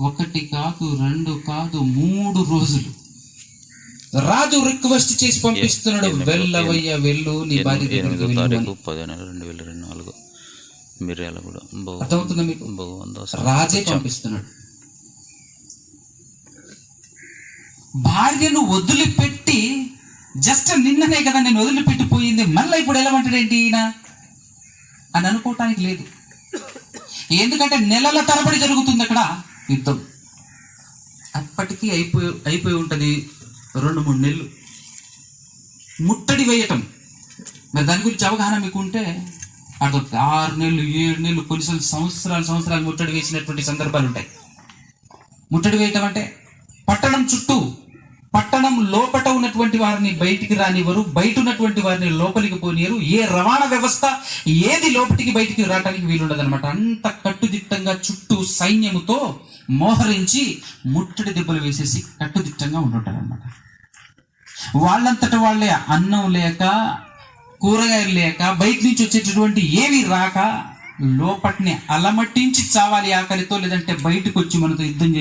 ఒకటి కాదు రెండు కాదు మూడు రోజులు. రాజు రిక్వెస్ట్ చేసి పంపిస్తున్నాడు వెళ్ళవయ్యా వెళ్ళు నీ భార్య ఎనిమిది- తారీఖు అని. పదో నెల రెండు వేల రెండు నాలుగు. మిర్యాల కూడా అర్థమవుతుందా మీకు? రాజే పంపిస్తున్నాడు. భార్యను వదిలిపెట్టి జస్ట్ నిన్ననే కదా నేను వదిలిపెట్టిపోయింది మళ్ళీ ఇప్పుడు వెళ్ళమంటాడేంటి ఈయన? అని అనుకోవటానికి లేదు. ఎందుకంటే నెలల తరబడి జరుగుతుంది అక్కడ. యుద్ధం. అప్పటికి అయిపోయి అయిపోయి ఉంటుంది రెండు మూడు నెలలు. ముట్టడి వేయటం. మరి దాని గురించి అవగాహన మీకు ఉంటే అటు ఆరు నెలలు ఏడు నెలలు కొన్నిసార్లు సంవత్సరాలు సంవత్సరాలు ముట్టడి వేసినటువంటి సందర్భాలు ఉంటాయి. ముట్టడి వేయటం అంటే పట్టణం చుట్టూ పట్టణం లోపట ఉన్నటువంటి వారిని బయటికి రానివ్వరు బయట ఉన్నటువంటి వారిని లోపలికి పోనీయరు. ఏ రవాణా వ్యవస్థ ఏది లోపలికి బయటికి రావడానికి వీలుండదు అనమాట అంత కట్టుదిట్టంగా చుట్టూ సైన్యముతో మోహరించి ముట్టడి దెబ్బలు వేసేసి కట్టుదిట్టంగా ఉంటుంటారనమాట వాళ్ళంతట వాళ్ళే అన్నం లేక కూరగాయలు లేక బయట నుంచి వచ్చేటటువంటి ఏవి రాక లోపటిని అలమట్టించి చావాలి ఆకలితో లేదంటే బయటకు వచ్చి మనతో యుద్ధం చేసి